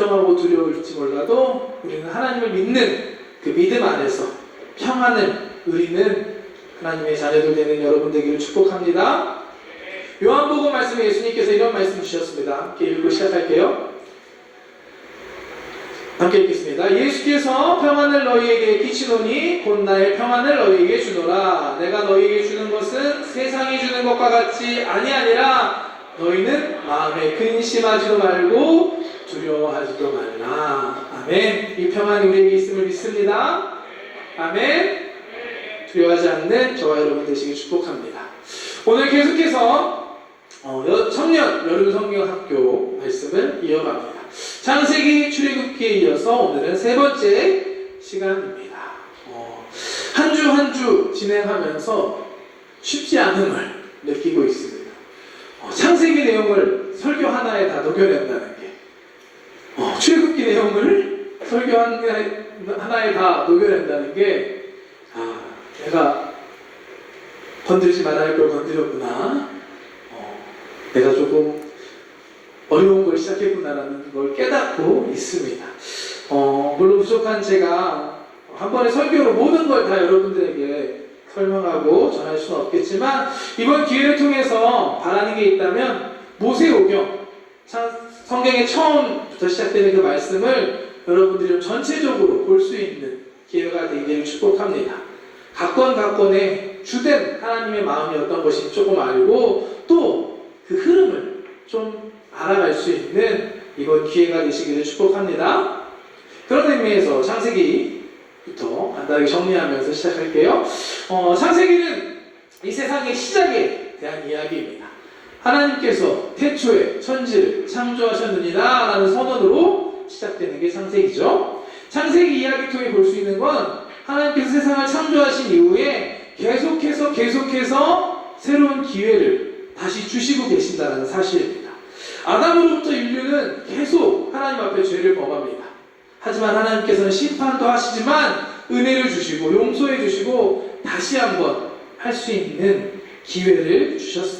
걱정하고 두려울지 몰라도 우리는 하나님을 믿는 그 믿음 안에서 평안을 누리는 하나님의 자녀들 되는 여러분 되기를 축복합니다. 요한복음 말씀에 예수님께서 이런 말씀 주셨습니다. 함께 읽고 시작할게요. 함께 읽겠습니다. 예수께서 평안을 너희에게 끼치노니 곧 나의 평안을 너희에게 주노라. 내가 너희에게 주는 것은 세상이 주는 것과 같이 아니하니라. 너희는 마음에 근심하지도 말고 두려워하지도 말라. 아멘. 이 평안이 우리에게 있음을 믿습니다. 아멘. 두려워하지 않는 저와 여러분 되시길 축복합니다. 오늘 계속해서 어, 여- 청년 여름 성경 학교 말씀을 이어갑니다. 창세기 출애굽기에 이어서 오늘은 세 번째 시간입니다. 어, 한주 한 주 진행하면서 쉽지 않음을 느끼고 있습니다. 어, 창세기 내용을 설교 하나에 다 녹여낸다는 내용을 설교 하나에, 하나에 다 녹여낸다는 게 아, 내가 건들지 말아야 할 걸 건드렸구나. 어, 내가 조금 어려운 걸 시작했구나라는 걸 깨닫고 있습니다. 어, 물론 부족한 제가 한 번에 설교로 모든 걸 다 여러분들에게 설명하고 전할 수는 없겠지만 이번 기회를 통해서 바라는 게 있다면 모세오경 참 성경의 처음부터 시작되는 그 말씀을 여러분들이 좀 전체적으로 볼 수 있는 기회가 되기를 축복합니다. 각권 각권의 주된 하나님의 마음이 어떤 것인지 조금 알고 또 그 흐름을 좀 알아갈 수 있는 이번 기회가 되시기를 축복합니다. 그런 의미에서 창세기부터 간단하게 정리하면서 시작할게요. 어, 창세기는 이 세상의 시작에 대한 이야기입니다. 하나님께서 태초에 천지를 창조하셨느니라 라는 선언으로 시작되는 게 창세기죠. 창세기 이야기 통해 볼 수 있는 건 하나님께서 세상을 창조하신 이후에 계속해서 계속해서 새로운 기회를 다시 주시고 계신다는 사실입니다. 아담으로부터 인류는 계속 하나님 앞에 죄를 범합니다. 하지만 하나님께서는 심판도 하시지만 은혜를 주시고 용서해 주시고 다시 한번 할 수 있는 기회를 주셨습니다.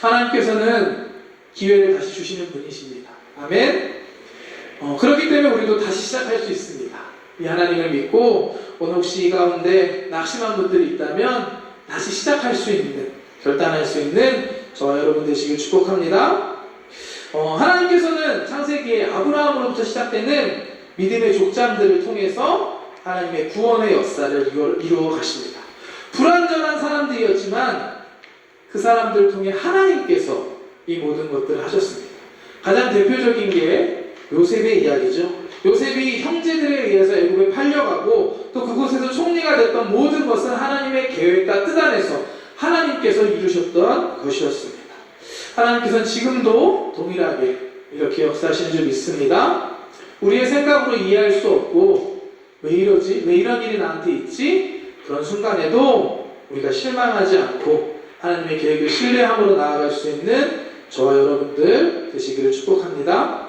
하나님께서는 기회를 다시 주시는 분이십니다. 아멘. 어, 그렇기 때문에 우리도 다시 시작할 수 있습니다. 이 하나님을 믿고 오늘 혹시 이 가운데 낙심한 분들이 있다면 다시 시작할 수 있는 결단할 수 있는 저와 여러분 되시길 축복합니다. 어, 하나님께서는 창세기에 아브라함으로부터 시작되는 믿음의 족장들을 통해서 하나님의 구원의 역사를 이루어, 가십니다. 불완전한 사람들이었지만 그 사람들을 통해 하나님께서 이 모든 것들을 하셨습니다. 가장 대표적인 게 요셉의 이야기죠. 요셉이 형제들에 의해서 애굽에 팔려가고 또 그곳에서 총리가 됐던 모든 것은 하나님의 계획과 뜻 안에서 하나님께서 이루셨던 것이었습니다. 하나님께서는 지금도 동일하게 이렇게 역사하시는 줄 믿습니다. 우리의 생각으로 이해할 수 없고 왜 이러지? 왜 이런 일이 나한테 있지? 그런 순간에도 우리가 실망하지 않고 하나님의 계획을 신뢰함으로 나아갈 수 있는 저와 여러분들 되시기를 축복합니다.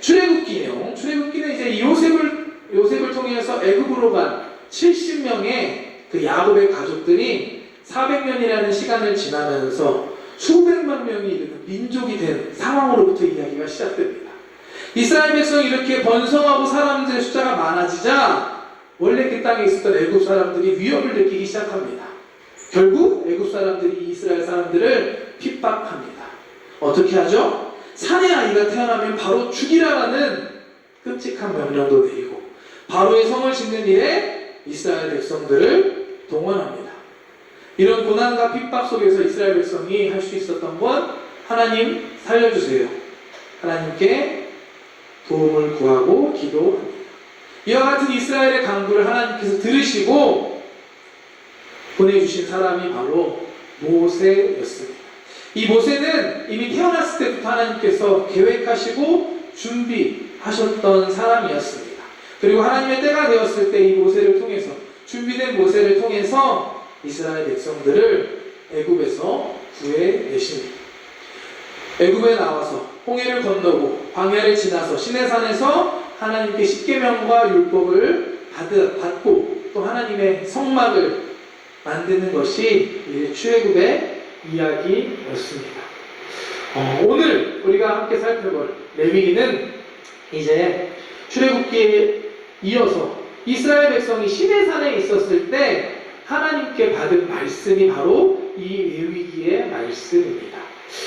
출애굽기 내용. 출애굽기는 이제 요셉을 요셉을 통해서 애굽으로 간 70명의 그 야곱의 가족들이 400년이라는 시간을 지나면서 수백만 명이 이르는 민족이 된 상황으로부터 이야기가 시작됩니다. 이스라엘 백성이 이렇게 번성하고 사람들의 숫자가 많아지자 원래 그 땅에 있었던 애굽 사람들이 위협을 느끼기 시작합니다. 결국 애굽 사람들이 이스라엘 사람들을 핍박합니다. 어떻게 하죠? 사내 아이가 태어나면 바로 죽이라라는 끔찍한 명령도 내리고 바로의 성을 짓는 일에 이스라엘 백성들을 동원합니다. 이런 고난과 핍박 속에서 이스라엘 백성이 할 수 있었던 건 하나님 살려주세요. 하나님께 도움을 구하고 기도합니다. 이와 같은 이스라엘의 강구를 하나님께서 들으시고 보내주신 사람이 바로 모세였습니다. 이 모세는 이미 태어났을 때부터 하나님께서 계획하시고 준비하셨던 사람이었습니다. 그리고 하나님의 때가 되었을 때 이 모세를 통해서 준비된 모세를 통해서 이스라엘 백성들을 애굽에서 구해내십니다. 애굽에 나와서 홍해를 건너고 광야를 지나서 시내산에서 하나님께 십계명과 율법을 받- 받고 또 하나님의 성막을 만드는 것이 이 출애굽의 이야기였습니다. 어, 오늘 우리가 함께 살펴볼 레위기는 이제 출애굽기에 이어서 이스라엘 백성이 시내산에 있었을 때 하나님께 받은 말씀이 바로 이 레위기의 말씀입니다.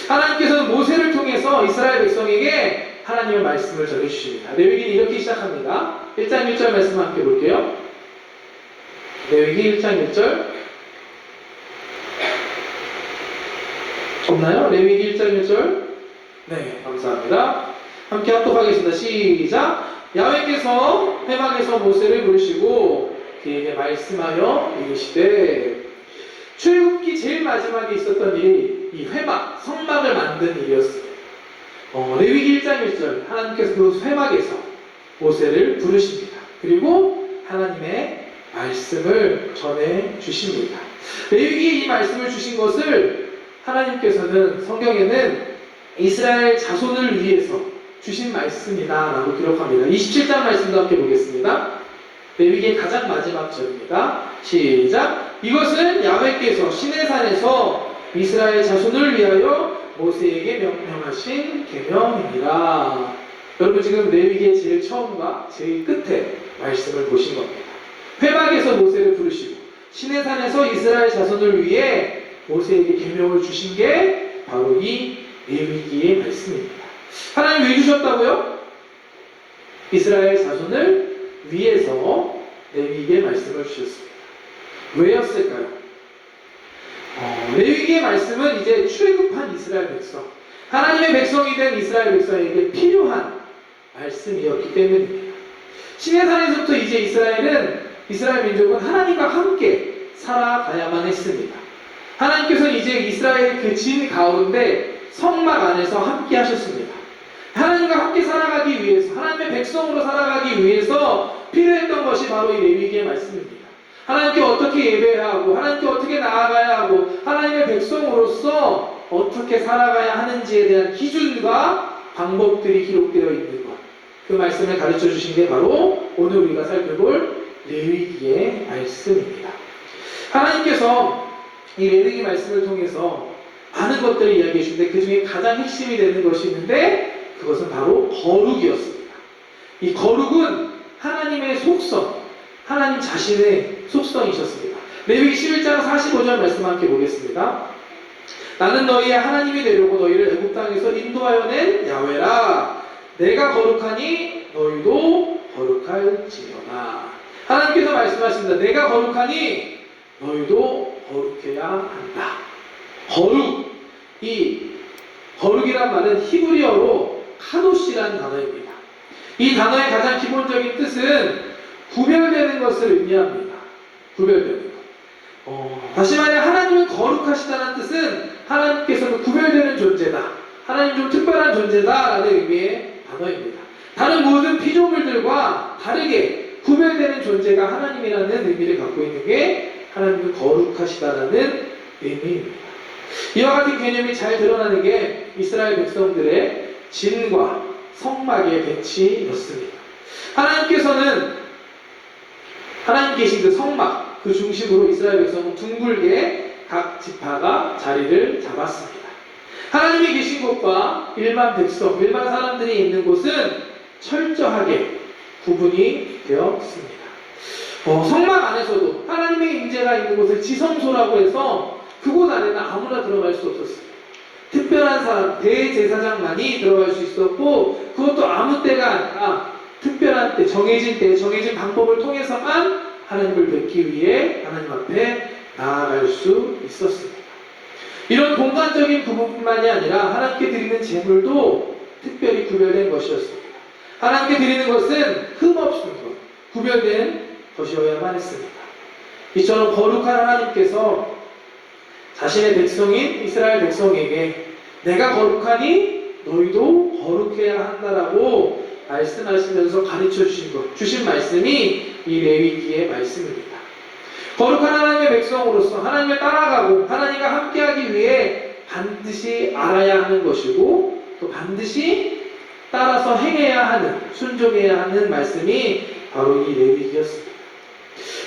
하나님께서는 모세를 통해서 이스라엘 백성에게 하나님의 말씀을 전해주십니다. 레위기는 이렇게 시작합니다. 1장 1절 말씀 함께 볼게요. 레위기 1장 1절 없나요? 레위기 1장 1절 네 감사합니다. 함께 합독하겠습니다. 시작 야훼께서 회막에서 모세를 부르시고 그에게 말씀하여 이르시되 출애굽기 제일 마지막에 있었던 일이 이 회막, 성막을 만든 일이었어요. 어, 레위기 1장 1절 하나님께서 그 회막에서 모세를 부르십니다. 그리고 하나님의 말씀을 전해 주십니다. 레위기에 이 말씀을 주신 것을 하나님께서는 성경에는 이스라엘 자손을 위해서 주신 말씀이다라고 기록합니다. 27장 말씀도 함께 보겠습니다. 레위기의 가장 마지막 절입니다. 시작. 이것은 야훼께서 시내산에서 이스라엘 자손을 위하여 모세에게 명령하신 계명이니라. 여러분 지금 레위기의 제일 처음과 제일 끝에 말씀을 보신 겁니다. 회막에서 모세를 부르시고 시내산에서 이스라엘 자손을 위해 모세에게 계명을 주신 게 바로 이 레위기의 말씀입니다. 하나님 왜 주셨다고요? 이스라엘 자손을 위해서 레위기의 말씀을 주셨습니다. 왜였을까요? 어, 레위기의 말씀은 이제 출애굽한 이스라엘 백성, 하나님의 백성이 된 이스라엘 백성에게 필요한 말씀이었기 때문입니다. 시내산에서부터 이제 이스라엘은 이스라엘 민족은 하나님과 함께 살아가야만 했습니다. 하나님께서 이제 이스라엘 그 진 가운데 성막 안에서 함께 하셨습니다. 하나님과 함께 살아가기 위해서 하나님의 백성으로 살아가기 위해서 필요했던 것이 바로 이 레위기의 말씀입니다. 하나님께 어떻게 예배해야 하고 하나님께 어떻게 나아가야 하고 하나님의 백성으로서 어떻게 살아가야 하는지에 대한 기준과 방법들이 기록되어 있는 것. 그 말씀을 가르쳐 주신 게 바로 오늘 우리가 살펴볼 레위기의 말씀입니다. 하나님께서 이 레위기 말씀을 통해서 많은 것들을 이야기해 주는데 그 중에 가장 핵심이 되는 것이 있는데 그것은 바로 거룩이었습니다. 이 거룩은 하나님의 속성, 하나님 자신의 속성이셨습니다. 레위기 11장 45절 말씀 함께 보겠습니다. 나는 너희의 하나님이 되려고 너희를 애굽 땅에서 인도하여 낸 야훼라. 내가 거룩하니 너희도 거룩할지어다. 하나님께서 말씀하십니다. 내가 거룩하니 너희도 거룩해야 한다. 거룩. 이 거룩이란 말은 히브리어로 카도시라는 단어입니다. 이 단어의 가장 기본적인 뜻은 구별되는 것을 의미합니다. 구별되는 것. 어, 다시 말해 하나님은 거룩하시다는 뜻은 하나님께서는 구별되는 존재다. 하나님 좀 특별한 존재다라는 의미의 단어입니다. 다른 모든 피조물들과 다르게 구별되는 존재가 하나님이라는 의미를 갖고 있는 게 하나님은 거룩하시다라는 의미입니다. 이와 같은 개념이 잘 드러나는 게 이스라엘 백성들의 진과 성막의 배치였습니다. 하나님께서는 하나님 계신 그 성막 그 중심으로 이스라엘 백성은 둥글게 각 지파가 자리를 잡았습니다. 하나님이 계신 곳과 일반 백성, 일반 사람들이 있는 곳은 철저하게 구분이 되었습니다. 어, 성막 안에서도 하나님의 임재가 있는 곳을 지성소라고 해서 그곳 안에는 아무나 들어갈 수 없었습니다. 특별한 사람, 대제사장만이 들어갈 수 있었고 그것도 아무 때가 아니라 특별한 때, 정해진 때, 정해진 방법을 통해서만 하나님을 뵙기 위해 하나님 앞에 나아갈 수 있었습니다. 이런 공간적인 부분뿐만이 아니라 하나님께 드리는 제물도 특별히 구별된 것이었습니다. 하나님께 드리는 것은 흠없는 것, 구별된 것이어야만 했습니다. 이처럼 거룩한 하나님께서 자신의 백성인 이스라엘 백성에게 내가 거룩하니 너희도 거룩해야 한다라고 말씀하시면서 가르쳐 주신 것, 주신 말씀이 이 레위기의 말씀입니다. 거룩한 하나님의 백성으로서 하나님을 따라가고 하나님과 함께하기 위해 반드시 알아야 하는 것이고 또 반드시 따라서 행해야 하는 순종해야 하는 말씀이 바로 이 레위기였습니다.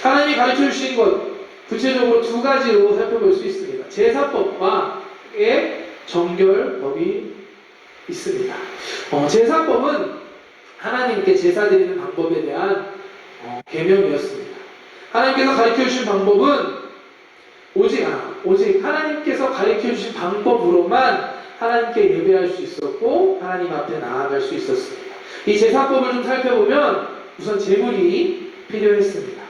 하나님이 가르쳐 주신 것 구체적으로 두 가지로 살펴볼 수 있습니다. 제사법과의 정결법이 있습니다. 어, 제사법은 하나님께 제사 드리는 방법에 대한 어, 계명이었습니다. 하나님께서 가르쳐 주신 방법은 오직 아, 오직 하나님께서 가르쳐 주신 방법으로만 하나님께 예배할 수 있었고 하나님 앞에 나아갈 수 있었습니다. 이 제사법을 좀 살펴보면 우선 제물이 필요했습니다.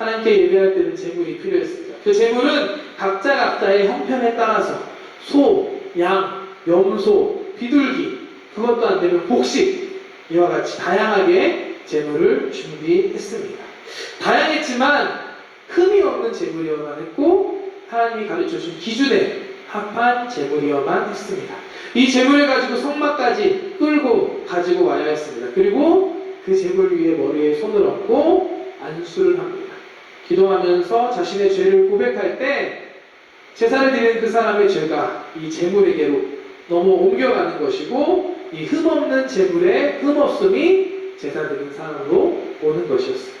하나님께 예배할 때는 제물이 필요했습니다. 그 제물은 각자 각자의 형편에 따라서 소, 양, 염소, 비둘기 그것도 안 되면 복식 이와 같이 다양하게 제물을 준비했습니다. 다양했지만 흠이 없는 제물이어만 했고 하나님이 가르쳐 준 기준에 합한 제물이어만 했습니다. 이 제물을 가지고 성막까지 끌고 가지고 와야 했습니다. 그리고 그 제물 위에 머리에 손을 얹고 안수를 합니다. 기도하면서 자신의 죄를 고백할 때 제사를 드리는 그 사람의 죄가 이 제물에게로 넘어 옮겨가는 것이고 이 흠없는 제물의 흠없음이 제사 드리는 사람으로 오는 것이었습니다.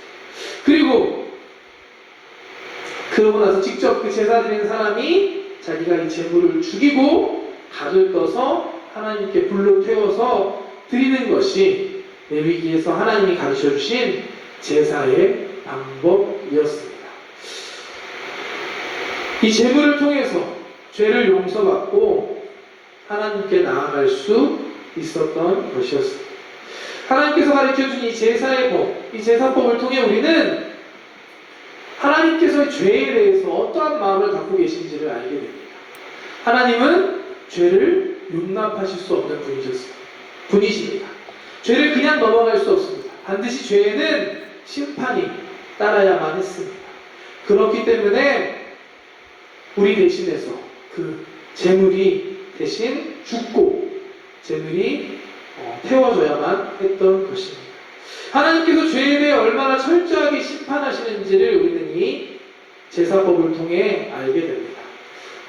그리고 그러고 나서 직접 그 제사 드리는 사람이 자기가 이 제물을 죽이고 각을 떠서 하나님께 불로 태워서 드리는 것이 레위기에서 하나님이 가르쳐 주신 제사의 방법 이었습니다. 이 제물을 통해서 죄를 용서받고 하나님께 나아갈 수 있었던 것이었습니다. 하나님께서 가르쳐 준 이 제사의 법, 이 제사법을 통해 우리는 하나님께서 죄에 대해서 어떠한 마음을 갖고 계신지를 알게 됩니다. 하나님은 죄를 용납하실 수 없는 분이셨습니다. 분이십니다. 죄를 그냥 넘어갈 수 없습니다. 반드시 죄에는 심판이 따라야만 했습니다. 그렇기 때문에 우리 대신해서 그 재물이 대신 죽고 재물이 어, 태워져야만 했던 것입니다. 하나님께서 죄에 대해 얼마나 철저하게 심판하시는지를 우리는 이 제사법을 통해 알게 됩니다.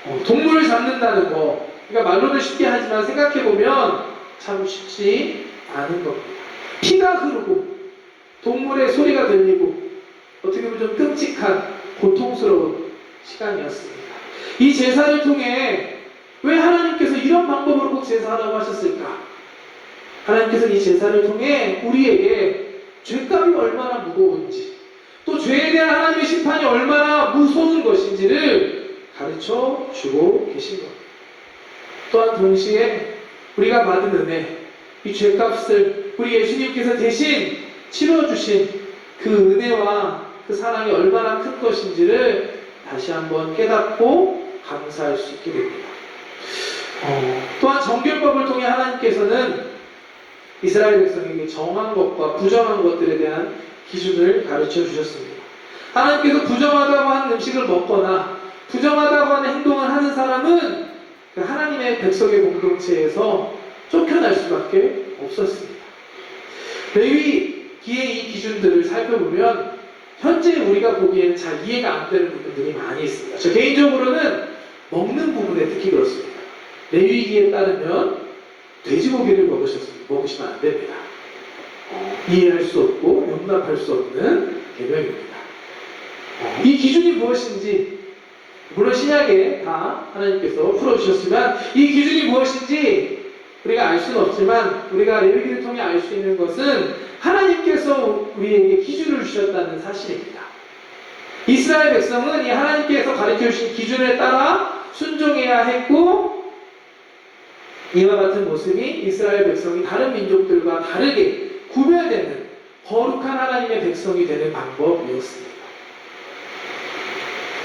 어, 동물을 잡는다는 거, 그러니까 말로는 쉽게 하지만 생각해보면 참 쉽지 않은 겁니다. 피가 흐르고 동물의 소리가 들리고 어떻게 보면 좀 끔찍한 고통스러운 시간이었습니다. 이 제사를 통해 왜 하나님께서 이런 방법으로 꼭 제사하라고 하셨을까? 하나님께서 이 제사를 통해 우리에게 죄값이 얼마나 무거운지 또 죄에 대한 하나님의 심판이 얼마나 무서운 것인지를 가르쳐 주고 계신 겁니다. 또한 동시에 우리가 받은 은혜, 이 죄값을 우리 예수님께서 대신 치러주신 그 은혜와 그 사랑이 얼마나 큰 것인지를 다시 한번 깨닫고 감사할 수 있게 됩니다. 어, 또한 정결법을 통해 하나님께서는 이스라엘 백성에게 정한 것과 부정한 것들에 대한 기준을 가르쳐 주셨습니다. 하나님께서 부정하다고 하는 음식을 먹거나 부정하다고 하는 행동을 하는 사람은 그 하나님의 백성의 공동체에서 쫓겨날 수밖에 없었습니다. 레위기의 이 기준들을 살펴보면 현재 우리가 보기에는 잘 이해가 안 되는 부분들이 많이 있습니다. 저 개인적으로는 먹는 부분에 특히 그렇습니다. 레위기에 따르면 돼지고기를 먹으시면 안 됩니다. 어, 이해할 수 없고 용납할 수 없는 계명입니다. 어, 이 기준이 무엇인지 물론 신약에 다 하나님께서 풀어주셨지만 이 기준이 무엇인지 우리가 알 수는 없지만 우리가 레위기를 통해 알 수 있는 것은 하나님께서 우리에게 기준을 주셨다는 사실입니다. 이스라엘 백성은 이 하나님께서 가르쳐 주신 기준에 따라 순종해야 했고 이와 같은 모습이 이스라엘 백성이 다른 민족들과 다르게 구별되는 거룩한 하나님의 백성이 되는 방법이었습니다.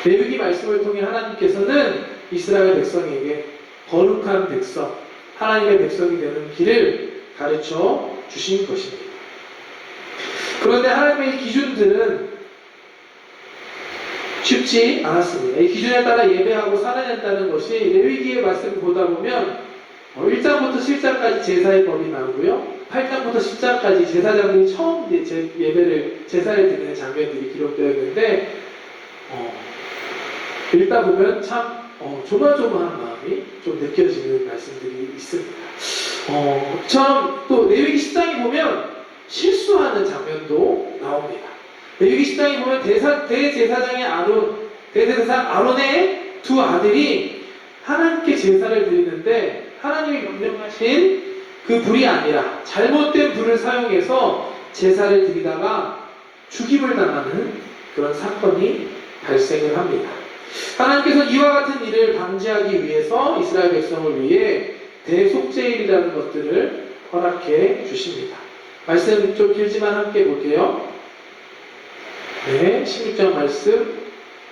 레위기 말씀을 통해 하나님께서는 이스라엘 백성에게 거룩한 백성, 하나님의 백성이 되는 길을 가르쳐 주신 것입니다. 그런데 하나님의 기준들은 쉽지 않았습니다. 이 기준에 따라 예배하고 살아낸다는 것이 레위기의 말씀을 보다 보면 1장부터 7장까지 제사의 법이 나오고요. 8장부터 10장까지 제사장들이 처음 예배를 제사를 드리는 장면들이 기록되어 있는데 어, 읽다 보면 참 어, 조마조마한 마음이 좀 느껴지는 말씀들이 있습니다. 어, 처럼 또 레위기 10장에 보면 실수하는 장면도 나옵니다. 레위기 10장에 보면 대사, 대제사장의 아론, 대제사장 아론의 두 아들이 하나님께 제사를 드리는데 하나님이 명령하신 그 불이 아니라 잘못된 불을 사용해서 제사를 드리다가 죽임을 당하는 그런 사건이 발생을 합니다. 하나님께서 이와 같은 일을 방지하기 위해서 이스라엘 백성을 위해 대속죄일이라는 것들을 허락해 주십니다. 말씀 좀 길지만 함께 볼게요. 네, 16장 말씀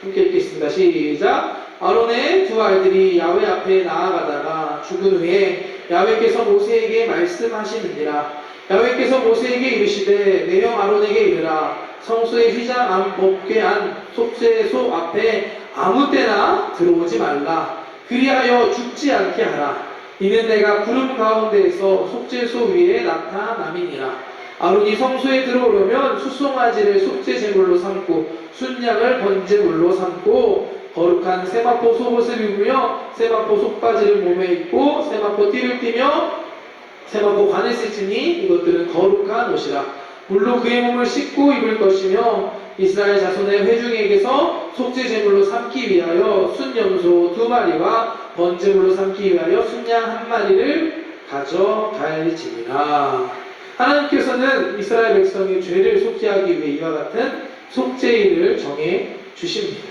함께 읽겠습니다. 시작. 아론의 두 아이들이 야외 앞에 나아가다가 죽은 후에 야외께서 모세에게 말씀하시느니라. 야외께서 모세에게 이르시되 내형 아론에게 이르라. 성소의 휘장 안 법궤 안 속죄소 앞에 아무 때나 들어오지 말라. 그리하여 죽지 않게 하라. 이는 내가 구름 가운데에서 속죄소 위에 나타남이니라. 아론이 성소에 들어오려면 수송아지를 속죄 제물로 삼고 순양을 번제물로 삼고 거룩한 세마포 속옷을 입으며 세마포 속바지를 몸에 입고 세마포 띠를 띠며 세마포 관을 쓰지니 이것들은 거룩한 옷이라 물로 그의 몸을 씻고 입을 것이며 이스라엘 자손의 회중에게서 속죄 제물로 삼기 위하여 순염소 두 마리와 번제물로 삼기 위하여 순양 한 마리를 가져갈지니라 하나님께서는 이스라엘 백성의 죄를 속죄하기 위해 이와 같은 속죄일을 정해 주십니다.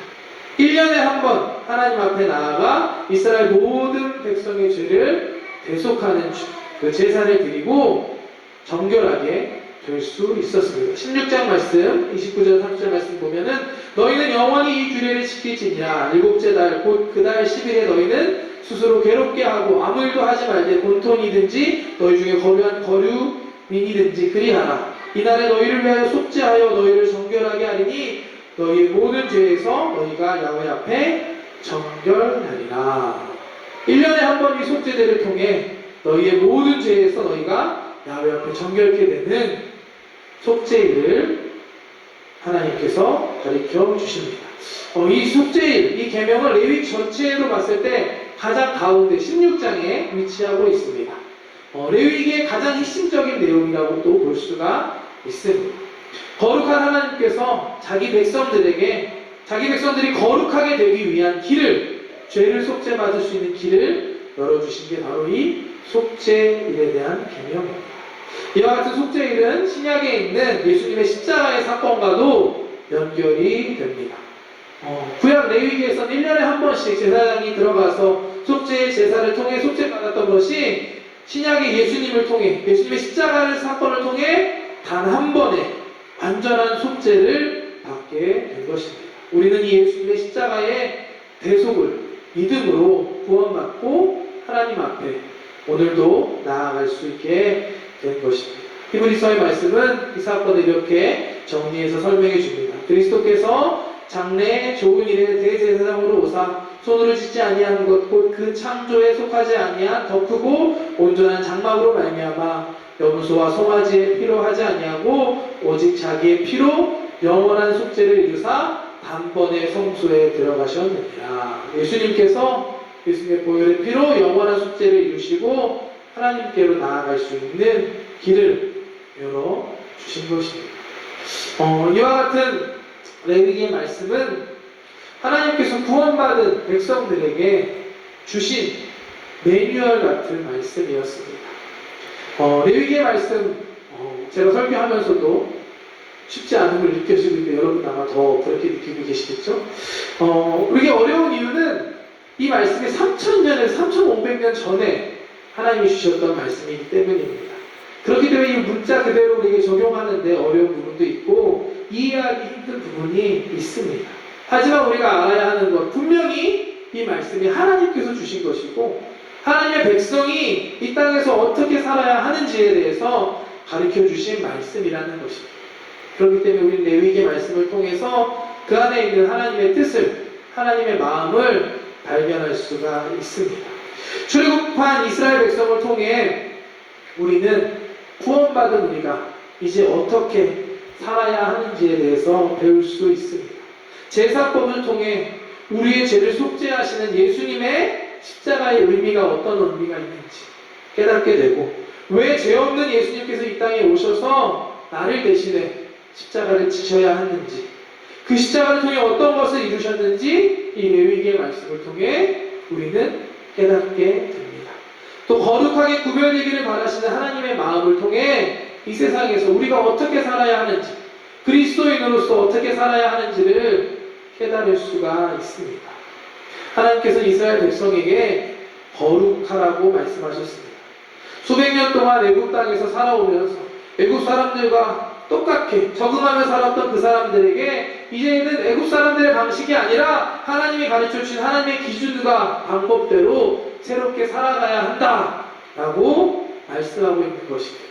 1년에 한 번 하나님 앞에 나아가 이스라엘 모든 백성의 죄를 대속하는 주- 그 제사를 드리고 정결하게 될 수 있었습니다. 16장 말씀, 29절 30절 말씀 보면은 너희는 영원히 이 규례를 지킬지니라. 일곱째 달곧그달 10일에 너희는 스스로 괴롭게 하고 아무 일도 하지 말되 본통이든지 너희 중에 거류한 거류민이든지 그리하라. 이날에 너희를 위하여 속죄하여 너희를 정결하게 하리니 너희의 모든 죄에서 너희가 야훼 앞에 정결하리라. 1년에 한 번 이 속죄제를 통해 너희의 모든 죄에서 너희가 야훼 앞에 정결케 되는 속죄일을 하나님께서 가르쳐 주십니다. 어, 이 속죄일, 이 계명을 레위 전체로 봤을 때 가장 가운데 16장에 위치하고 있습니다. 어, 레위기의 가장 핵심적인 내용이라고 또볼 수가 있습니다. 거룩한 하나님께서 자기 백성들에게 자기 백성들이 거룩하게 되기 위한 길을 죄를 속죄받을 수 있는 길을 열어주신 게 바로 이 속죄일에 대한 계명입니다. 이와 같은 속죄일은 신약에 있는 예수님의 십자가의 사건과도 연결이 됩니다. 어, 구약 레위기에서는 1년에 한 번씩 제사장이 들어가서 속죄 제사를 통해 속죄받았던 것이 신약의 예수님을 통해 예수님의 십자가의 사건을 통해 단 한 번에 완전한 속죄를 받게 된 것입니다. 우리는 이 예수님의 십자가의 대속을 믿음으로 구원받고 하나님 앞에 오늘도 나아갈 수 있게 된 것입니다. 히브리서의 말씀은 이 사건을 이렇게 정리해서 설명해 줍니다. 그리스도께서 장래의 좋은 일에 대제사장으로 오사 손으로 짓지 아니하는 것 곧 그 창조에 속하지 아니한 더 크고 온전한 장막으로 말미암아 염소와 송아지의 피로 하지 아니하고 오직 자기의 피로 영원한 속죄를 이루사 단번에 성소에 들어가셨느니라. 예수님께서 예수님의 보혈의 피로 영원한 속죄를 이루시고 하나님께로 나아갈 수 있는 길을 열어 주신 것입니다. 어, 이와 같은 레위기의 말씀은 하나님께서 구원받은 백성들에게 주신 매뉴얼 같은 말씀이었습니다. 어, 레위기의 말씀 어, 제가 설교하면서도 쉽지 않은 걸 느껴지고 있는데 여러분 아마 더 그렇게 느끼고 계시겠죠? 어, 이게 어려운 이유는 이 말씀이 3,000년에서 3,500년 전에 하나님이 주셨던 말씀이기 때문입니다. 그렇기 때문에 이 문자 그대로 우리에게 적용하는데 어려운 부분도 있고 이해하기 힘든 부분이 있습니다. 하지만 우리가 알아야 하는 것 분명히 이 말씀이 하나님께서 주신 것이고 하나님의 백성이 이 땅에서 어떻게 살아야 하는지에 대해서 가르쳐 주신 말씀이라는 것입니다. 그렇기 때문에 우리 레위기의 말씀을 통해서 그 안에 있는 하나님의 뜻을 하나님의 마음을 발견할 수가 있습니다. 출애굽한 이스라엘 백성을 통해 우리는 구원받은 우리가 이제 어떻게 살아야 하는지에 대해서 배울 수 있습니다. 제사법을 통해 우리의 죄를 속죄하시는 예수님의 십자가의 의미가 어떤 의미가 있는지 깨닫게 되고 왜 죄 없는 예수님께서 이 땅에 오셔서 나를 대신해 십자가를 지셔야 하는지 그 십자가를 통해 어떤 것을 이루셨는지 이 레위기의 말씀을 통해 우리는 깨닫게 됩니다. 또 거룩하게 구별되기를 바라시는 하나님의 마음을 통해 이 세상에서 우리가 어떻게 살아야 하는지 그리스도인으로서 어떻게 살아야 하는지를 깨달을 수가 있습니다. 하나님께서 이스라엘 백성에게 거룩하라고 말씀하셨습니다. 수백 년 동안 애굽 땅에서 살아오면서 애굽 사람들과 똑같게 적응하며 살았던 그 사람들에게 이제는 애굽 사람들의 방식이 아니라 하나님이 가르쳐 주신 하나님의 기준과 방법대로 새롭게 살아가야 한다라고 말씀하고 있는 것입니다.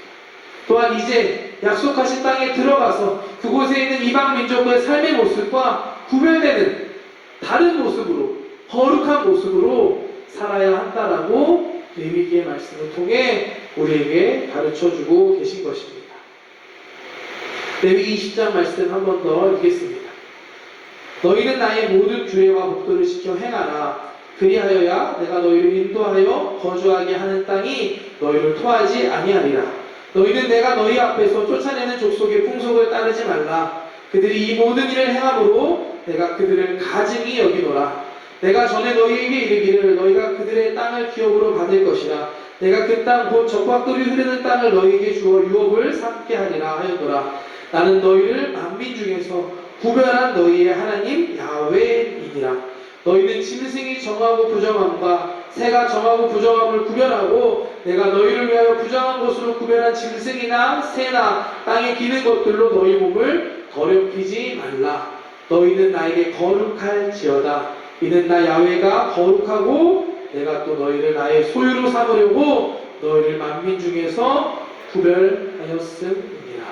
또한 이제 약속하신 땅에 들어가서 그곳에 있는 이방 민족의 삶의 모습과 구별되는 다른 모습으로 거룩한 모습으로 살아야 한다라고 레위기의 말씀을 통해 우리에게 가르쳐 주고 계신 것입니다. 레위기 10장 말씀 한 번 더 읽겠습니다. 너희는 나의 모든 규례와 법도를 지켜 행하라. 그리하여야 내가 너희를 인도하여 거주하게 하는 땅이 너희를 토하지 아니하리라. 너희는 내가 너희 앞에서 쫓아내는 족속의 풍속을 따르지 말라. 그들이 이 모든 일을 행함으로 내가 그들을 가증히 여기노라. 내가 전에 너희에게 이르기를 너희가 그들의 땅을 기업으로 받을 것이라. 내가 그 땅 곧 적과 꿀이 흐르는 땅을 너희에게 주어 유업을 삼게 하리라 하였노라. 나는 너희를 만민 중에서 구별한 너희의 하나님 야훼이니라. 너희는 짐승이 정하고 부정함과 새가 정하고 부정함을 구별하고 내가 너희를 위하여 부정한 것으로 구별한 짐승이나 새나 땅에 기는 것들로 너희 몸을 더럽히지 말라. 너희는 나에게 거룩할지어다. 이는 나 야훼가 거룩하고 내가 또 너희를 나의 소유로 삼으려고 너희를 만민 중에서 구별하였음이니라.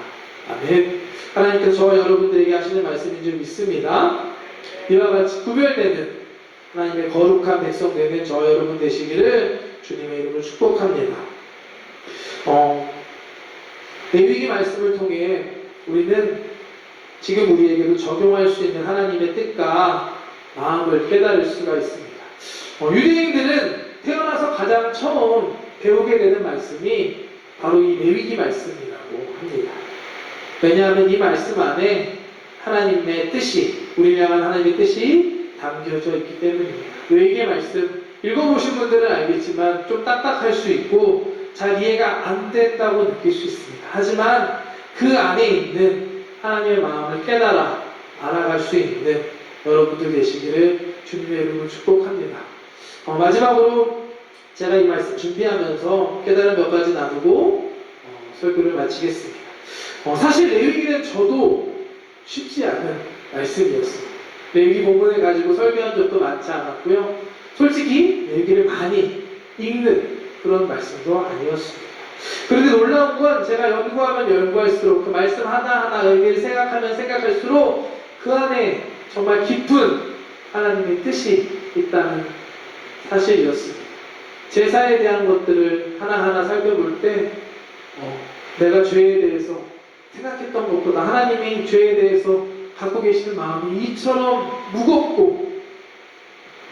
아멘. 하나님께서 저와 여러분들에게 하시는 말씀인 줄 믿습니다. 이와 같이 구별되는 하나님의 거룩한 백성 되는 저와 여러분 되시기를 주님의 이름으로 축복합니다. 어, 레위기 말씀을 통해 우리는 지금 우리에게도 적용할 수 있는 하나님의 뜻과 마음을 깨달을 수가 있습니다. 어, 유대인들은 태어나서 가장 처음 배우게 되는 말씀이 바로 이 레위기 말씀이라고 합니다. 왜냐하면 이 말씀 안에 하나님의 뜻이, 우리를 향한 하나님의 뜻이 담겨져 있기 때문입니다. 레위기 말씀 읽어보신 분들은 알겠지만 좀 딱딱할 수 있고 잘 이해가 안 된다고 느낄 수 있습니다. 하지만 그 안에 있는 하나님의 마음을 깨달아 알아갈 수 있는 여러분들 되시기를 주님의 이름으로 축복합니다. 어, 마지막으로 제가 이 말씀 준비하면서 깨달은 몇 가지 나누고 어, 설교를 마치겠습니다. 어, 사실 레위기는 저도 쉽지 않은 말씀이었습니다. 레위기 본문을 가지고 설교한 적도 많지 않았고요. 솔직히 레위기를 많이 읽는 그런 말씀도 아니었습니다. 그런데 놀라운 건 제가 연구하면 연구할수록 그 말씀 하나하나 의미를 생각하면 생각할수록 그 안에 정말 깊은 하나님의 뜻이 있다는 사실이었습니다. 제사에 대한 것들을 하나하나 살펴볼 때 어, 내가 죄에 대해서 생각했던 것보다 하나님이 죄에 대해서 갖고 계시는 마음이 이처럼 무겁고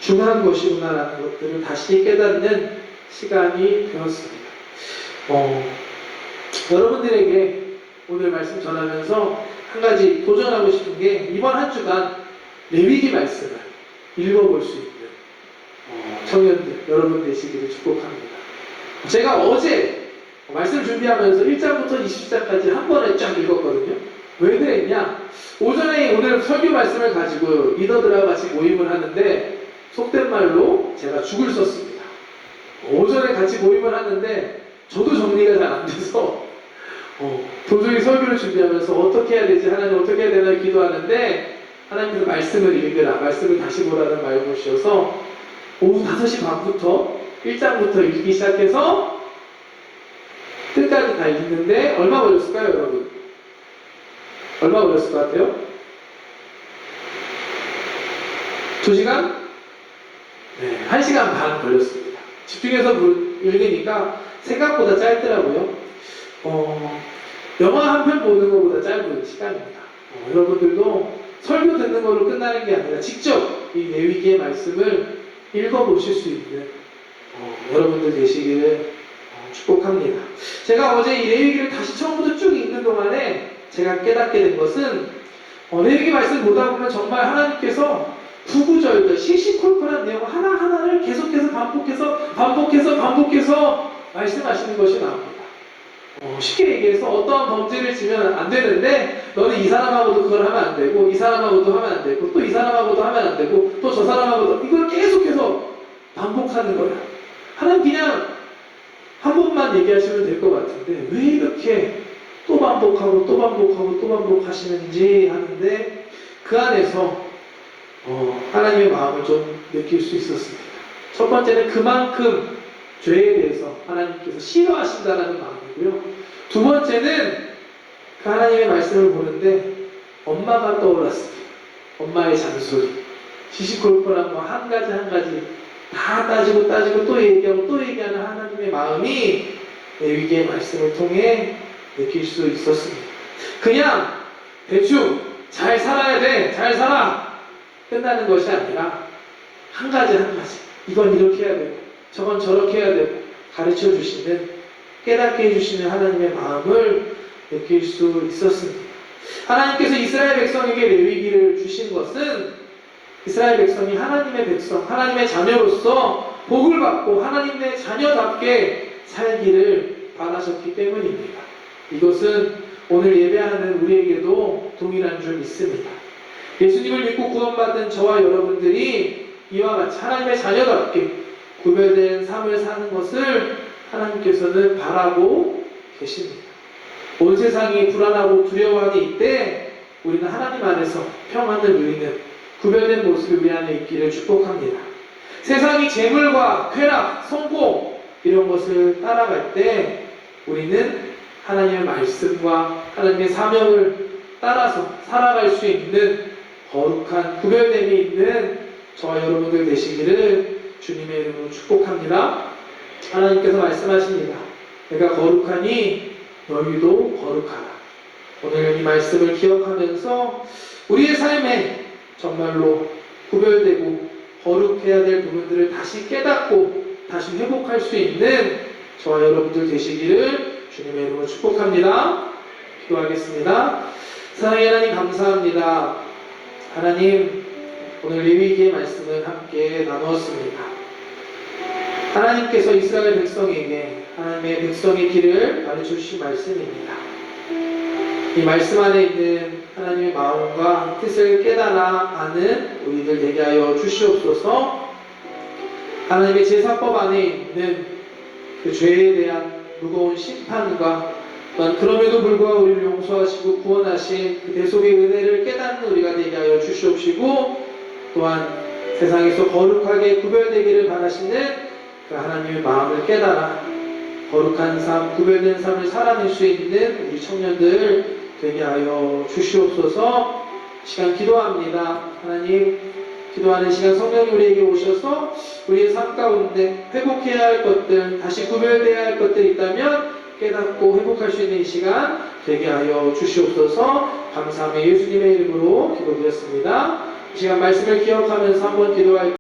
중요한 것이구나라는 것들을 다시 깨닫는 시간이 되었습니다. 어, 여러분들에게 오늘 말씀 전하면서 한 가지 도전하고 싶은 게 이번 한 주간 레위기 말씀을 읽어볼 수 있는 어, 청년들 여러분 되시기를 축복합니다. 제가 어제 말씀 준비하면서 1장부터 20장까지 한 번에 쫙 읽었거든요. 왜 그랬냐? 오전에 오늘 설교 말씀을 가지고 리더들하고 같이 모임을 하는데 속된 말로 제가 죽을 썼습니다. 오전에 같이 모임을 하는데 저도 정리가 잘 안 돼서 어, 도저히 설교를 준비하면서 어떻게 해야 되지 하나님 어떻게 해야 되나 기도하는데 하나님께서 말씀을 읽으라 말씀을 다시 보라는 말씀이셔서 오후 5시 반부터 1장부터 읽기 시작해서 끝까지 다 읽는데 얼마 걸렸을까요 여러분? 얼마 걸렸을 것 같아요? 2시간? 네, 1시간 반 걸렸습니다. 집중해서 물- 읽으니까 생각보다 짧더라고요. 어, 영화 한 편 보는 것보다 짧은 시간입니다. 어, 여러분들도 설교 듣는 걸로 끝나는 게 아니라 직접 이 내위기의 말씀을 읽어보실 수 있는 어, 여러분들 되시기를 어, 축복합니다. 제가 어제 이 레위기를 다시 처음부터 쭉 읽는 동안에 제가 깨닫게 된 것은 어, 레위기 말씀 보다 보면 정말 하나님께서 구구절절 시시콜콜한 내용 하나하나를 계속해서 반복해서 반복해서 반복해서 말씀하시는 것이 나옵니다. 어, 쉽게 얘기해서 어떠한 범죄를 지면 안 되는데 너는 이 사람하고도 그걸 하면 안 되고 이 사람하고도 하면 안 되고 또 이 사람하고도 하면 안 되고 또 저 사람하고도 이걸 계속해서 반복하는 거야. 하나님 그냥 한 번만 얘기하시면 될 것 같은데 왜 이렇게 또 반복하고 또 반복하고 또 반복하시는지 하는데 그 안에서 어, 하나님의 마음을 좀 느낄 수 있었습니다. 첫 번째는 그만큼 죄에 대해서 하나님께서 싫어하신다라는 마음이고요. 두 번째는 그 하나님의 말씀을 보는데 엄마가 떠올랐습니다. 엄마의 잔소리. 시시콜콜한 거한 가지 한 가지 다 따지고 따지고 또 얘기하고 또 얘기하는 하나님의 마음이 레위기의 말씀을 통해 느낄 수 있었습니다. 그냥 대충 잘 살아야 돼, 잘 살아 끝나는 것이 아니라 한 가지 한 가지 이건 이렇게 해야 되고 저건 저렇게 해야 되고 가르쳐 주시는 깨닫게 해주시는 하나님의 마음을 느낄 수 있었습니다. 하나님께서 이스라엘 백성에게 레위기를 주신 것은 이스라엘 백성이 하나님의 백성, 하나님의 자녀로서 복을 받고 하나님의 자녀답게 살기를 바라셨기 때문입니다. 이것은 오늘 예배하는 우리에게도 동일한 줄 믿습니다. 예수님을 믿고 구원받은 저와 여러분들이 이와 같이 하나님의 자녀답게 구별된 삶을 사는 것을 하나님께서는 바라고 계십니다. 온 세상이 불안하고 두려워하는 이때 우리는 하나님 안에서 평안을 누리는 구별된 모습을 우리 안에 있기를 축복합니다. 세상이 재물과 쾌락, 성공 이런 것을 따라갈 때 우리는 하나님의 말씀과 하나님의 사명을 따라서 살아갈 수 있는 거룩한 구별됨이 있는 저와 여러분들 되시기를 주님의 이름으로 축복합니다. 하나님께서 말씀하십니다. 내가 거룩하니 너희도 거룩하라. 오늘 이 말씀을 기억하면서 우리의 삶에 정말로 구별되고 거룩해야 될 부분들을 다시 깨닫고 다시 회복할 수 있는 저와 여러분들 되시기를 주님의 이름으로 축복합니다. 기도하겠습니다. 사랑의 하나님 감사합니다. 하나님 오늘 레위기의 말씀을 함께 나누었습니다. 하나님께서 이스라엘 백성에게 하나님의 백성의 길을 가르쳐 주신 말씀입니다. 이 말씀 안에 있는 하나님의 마음과 뜻을 깨달아 아는 우리들 되게 하여 주시옵소서. 하나님의 제사법 안에 있는 그 죄에 대한 무거운 심판과 또한 그럼에도 불구하고 우리를 용서하시고 구원하신 그 대속의 은혜를 깨닫는 우리가 되게 하여 주시옵시고 또한 세상에서 거룩하게 구별되기를 바라시는 그 하나님의 마음을 깨달아 거룩한 삶, 구별된 삶을 살아낼 수 있는 우리 청년들 되게 하여 주시옵소서 시간 기도합니다. 하나님, 기도하는 시간 성령이 우리에게 오셔서 우리의 삶 가운데 회복해야 할 것들, 다시 구별돼야 할 것들이 있다면 깨닫고 회복할 수 있는 이 시간 되게 하여 주시옵소서 감사하며 예수님의 이름으로 기도드렸습니다. 이 시간 말씀을 기억하면서 한번 기도할